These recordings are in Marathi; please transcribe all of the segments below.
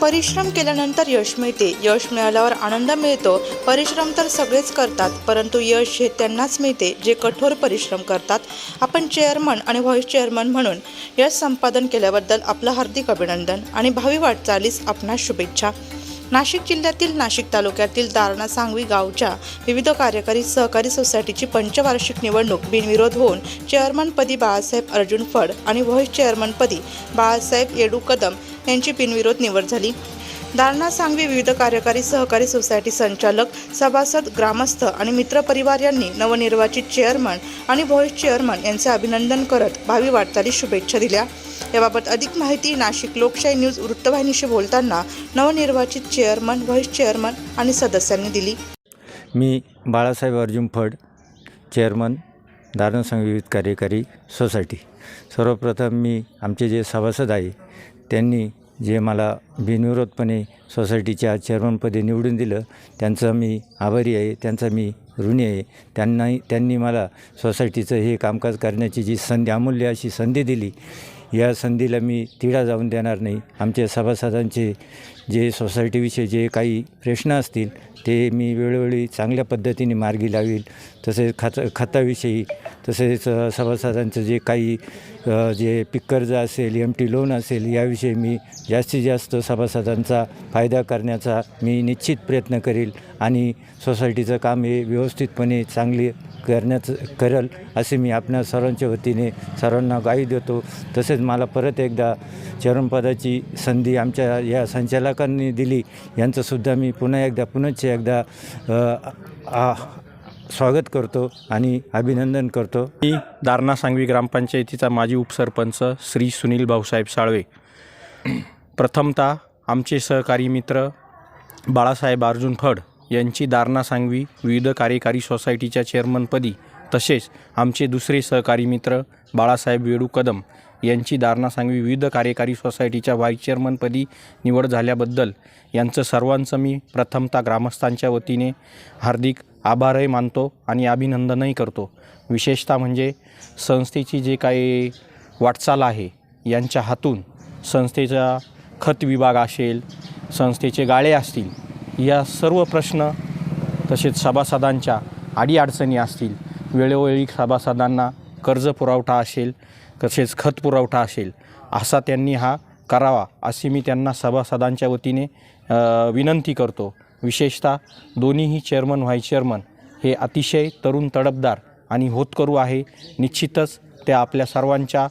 परिश्रम केल्यानंतर यश मिळते. यश मिळाल्यावर आनंद मिळतो. परिश्रम तर सगळेच करतात परंतु यश हे त्यांनाच मिळते जे कठोर परिश्रम करतात. आपण चेअरमन आणि व्हाईस चेअरमन म्हणून यश संपादन केल्याबद्दल आपलं हार्दिक अभिनंदन आणि भावी वाटचालीस आपणास शुभेच्छा. नाशिक जिल्ह्यातील नाशिक तालुक्यातील दारणा सांगवी गावच्या विविध कार्यकारी सहकारी सोसायटीची पंचवार्षिक निवडणूक बिनविरोध होऊन चेअरमनपदी बाळासाहेब अर्जुन फड आणि व्हाईस चेअरमनपदी बाळासाहेब येडू कदम यांची बिनविरोध निवड झाली. दालना सांगवी विविध कार्यकारी सहकारी सोसायटी संचालक सभासद ग्रामस्थ आणि मित्रपरिवार यांनी नवनिर्वाचित चेअरमन आणि व्हॉइस चेअरमन यांचे अभिनंदन करत भावी वाटचाली शुभेच्छा दिल्या. याबाबत अधिक माहिती नाशिक लोकशाही न्यूज वृत्तवाहिनीशी बोलताना नवनिर्वाचित चेअरमन व्हाईस चेअरमन आणि सदस्यांनी दिली. मी बाळासाहेब अर्जुन फड चेअरमन दारणसंघ विविध कार्यकारी सोसायटी. सर्वप्रथम मी आमचे जे सभासद आहे त्यांनी जे मला बिनविरोधपणे सोसायटीच्या चेअरमनपदी निवडून दिलं त्यांचं मी आभारी आहे त्यांचा मी ऋणी आहे. त्यांनाही त्यांनी मला सोसायटीचं हे कामकाज करण्याची जी संधी अमूल्य अशी संधी दिली या संधीला मी तिढा जाऊन देणार नाही. आमच्या सभासदांचे जे सोसायटीविषयी जे काही प्रश्न असतील ते मी वेळोवेळी चांगल्या पद्धतीने मार्गी लावील. तसेच खत खताविषयी तसेच सभासदांचं जे काही जे पीक कर्ज असेल एम टी लोन असेल याविषयी मी जास्तीत जास्त सभासदांचा फायदा करण्याचा मी निश्चित प्रयत्न करील आणि सोसायटीचं काम हे व्यवस्थितपणे चांगले करण्याचं करल असे मी आपल्या सर्वांच्या वतीने सर्वांना गाई देतो. तसेच मला परत एकदा चरणपदाची संधी आमच्या या संचालकांनी दिली. यांचंसुद्धा मी पुन्हा एकदा पुनश्च एकदा आ, स्वागत करतो आणि अभिनंदन करतो. मी दारणा सांगवी ग्रामपंचायतीचा माजी उपसरपंच श्री सुनील भाऊसाहेब साळवे. प्रथमतः आमचे सहकारी मित्र बाळासाहेब अर्जुन फड यांची दारणा सांगवी विविध कार्यकारी सोसायटीच्या चेअरमनपदी तसेच आमचे दुसरे सहकारी मित्र बाळासाहेब वेडू कदम यांची दारणा सांगवी विविध कार्यकारी सोसायटीच्या व्हाईस चेअरमनपदी निवड झाल्याबद्दल यांचं सर्वांचं मी प्रथमतः ग्रामस्थांच्या वतीने हार्दिक आभारही मानतो आणि अभिनंदनही करतो. विशेषतः म्हणजे संस्थेची जे काही वाटचाल आहे यांच्या हातून संस्थेचा खत विभाग असेल संस्थेचे गाळे असतील या सर्व प्रश्न तसेच सभासदांच्या अडीअडचणी असतील वेळोवेळी सभासदांना कर्ज पुरवठा असेल तसेच खत पुरवठा असेल असा त्यांनी हा करावा अशी मी त्यांना सभासदांच्या वतीने विनंती करतो. विशेषतः दोन्हीही चेअरमन व्हाईस चेअरमन हे अतिशय तरुण तडपदार आणि होतकरू आहे. निश्चितच त्या आपल्या सर्वांच्या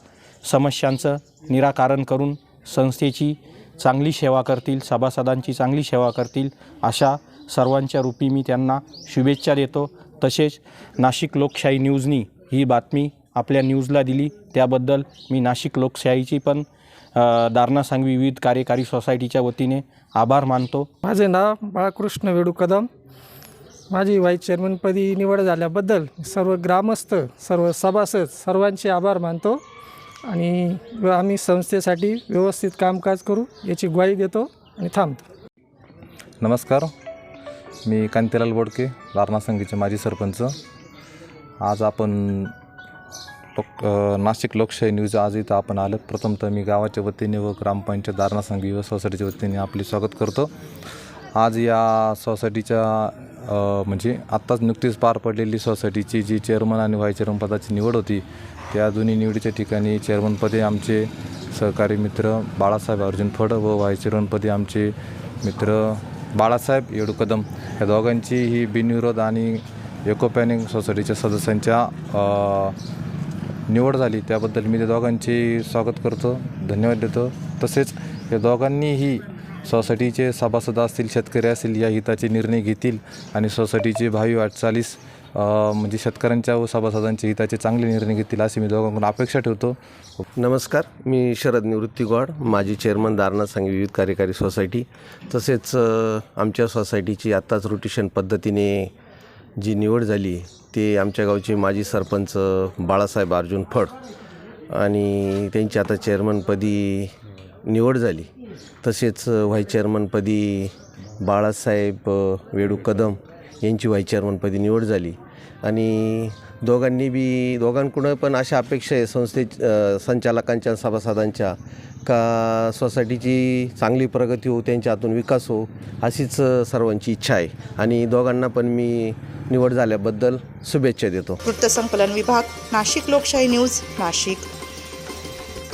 समस्यांचं निराकरण करून संस्थेची चांगली सेवा करतील सभासदांची चांगली सेवा करतील अशा सर्वांच्या रूपी मी त्यांना शुभेच्छा देतो. तसेच नाशिक लोकशाही न्यूजनी ही बातमी आपल्या न्यूजला दिली. त्याबद्दल मी नाशिक लोकशाहीची पण दारणा सांगवी विविध कार्यकारी सोसायटीच्या वतीने आभार मानतो. माझे नाव बाळकृष्ण वेडू कदम माझी व्हाईस चेअरमनपदी निवड झाल्याबद्दल सर्व ग्रामस्थ सर्व सभासद सर्वांचे आभार मानतो. आणि आम्ही संस्थेसाठी व्यवस्थित कामकाज करू याची ग्वाही देतो आणि थांबतो. नमस्कार. मी कांतीलाल बोडके लारणा संघीचे माजी सरपंच. आज आपण लोक नाशिक लोकशाही न्यूज आज इथं आपण आलं प्रथमतः मी गावाच्या वतीने व ग्रामपंचायत दारणा संघ व सोसायटीच्या वतीने आपले स्वागत करतो. आज या सोसायटीच्या म्हणजे आत्ताच नुकतीच पार पडलेली सोसायटीची जी चेअरमन आणि व्हाईस चेअरमन पदाची निवड होती त्या दोन्ही निवडीच्या ठिकाणी चेअरमनपदी आमचे सहकारी मित्र बाळासाहेब अर्जुन फड व व्हाईस चेअरमनपदी आमचे मित्र बाळासाहेब येडू कदम या दोघांची ही बिनविरोध आणि एकोपॅनिक सोसायटीच्या सदस्यांच्या निवड झाली. त्याबद्दल मी त्या दोघांचे स्वागत करतो धन्यवाद देतो. तसेच या दोघांनीही सोसायटीचे सभासद असतील शेतकरी असतील या हिताचे निर्णय घेतील आणि सोसायटीचे भावी वाटचालीस म्हणजे शेतकऱ्यांच्या व सभासदांच्या हिताचे चांगले निर्णय घेतील अशी मी दोघांकडून अपेक्षा ठेवतो. नमस्कार मी शरद निवृत्ती गौड माजी चेअरमन दारणा सांगे विविध कार्यकारी सोसायटी. तसेच आमच्या सोसायटीची आत्ताच रोटेशन पद्धतीने जी निवड झाली ते आमच्या गावचे माजी सरपंच बाळासाहेब अर्जुन फड आणि त्यांची आता चेअरमनपदी निवड झाली. तसेच व्हाईस चेअरमनपदी बाळासाहेब वेडू कदम यांची व्हाईस चेअरमनपदी निवड झाली. आणि दोघांनी बी दोघांकडून पण अशा अपेक्षा आहे संस्थे संचालकांच्या सभासदांच्या का सोसायटीची चांगली प्रगती हो त्यांच्या हातून विकास हो अशीच सर्वांची इच्छा आहे. आणि दोघांना पण मी निवड झाल्याबद्दल शुभेच्छा देतो. वृत्तसंकलन विभाग नाशिक लोकशाही न्यूज नाशिक.